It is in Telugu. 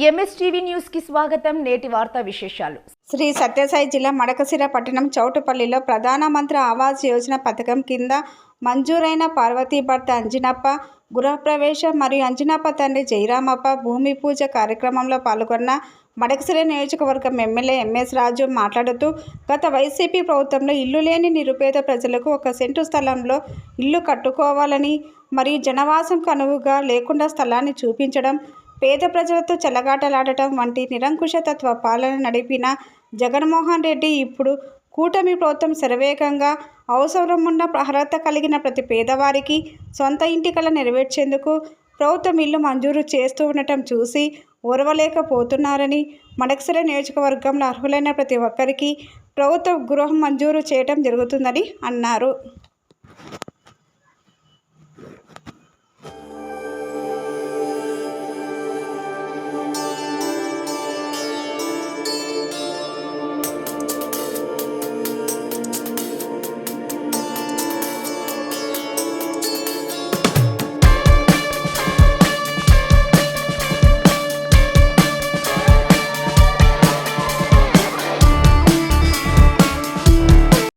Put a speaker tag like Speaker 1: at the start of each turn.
Speaker 1: ఎంఎస్టీవీ న్యూస్కి స్వాగతం. నేటి వార్తా విశేషాలు.
Speaker 2: శ్రీ సత్యసాయి జిల్లా మడకసిర పట్టణం చౌటుపల్లిలో ప్రధానమంత్రి ఆవాస్ యోజన పథకం కింద మంజూరైన పార్వతీ భర్త అంజనప్ప గృహప్రవేశం మరియు అంజనప్ప తండ్రి జయరామప్ప భూమి పూజ కార్యక్రమంలో పాల్గొన్న మడకసిర నియోజకవర్గం ఎమ్మెల్యే ఎంఎస్ రాజు మాట్లాడుతూ గత వైసీపీ ప్రభుత్వంలో ఇల్లు లేని నిరుపేద ప్రజలకు ఒక సెంటు స్థలంలో ఇల్లు కట్టుకోవాలని మరియు జనవాసం కనువుగా లేకుండా స్థలాన్ని చూపించడం పేద ప్రజలతో చెలగాటలాడటం వంటి నిరంకుశతత్వ పాలన నడిపిన జగన్మోహన్ రెడ్డి ఇప్పుడు కూటమి ప్రభుత్వం శరవేగంగా అవసరం ఉన్న అర్హత కలిగిన ప్రతి పేదవారికి సొంత ఇంటి కళ నెరవేర్చేందుకు ప్రభుత్వం ఇల్లు మంజూరు చేస్తూ ఉండటం చూసి ఓర్వలేకపోతున్నారని మడక్సర నియోజకవర్గంలో అర్హులైన ప్రతి ఒక్కరికి ప్రభుత్వ గృహం మంజూరు చేయటం జరుగుతుందని అన్నారు.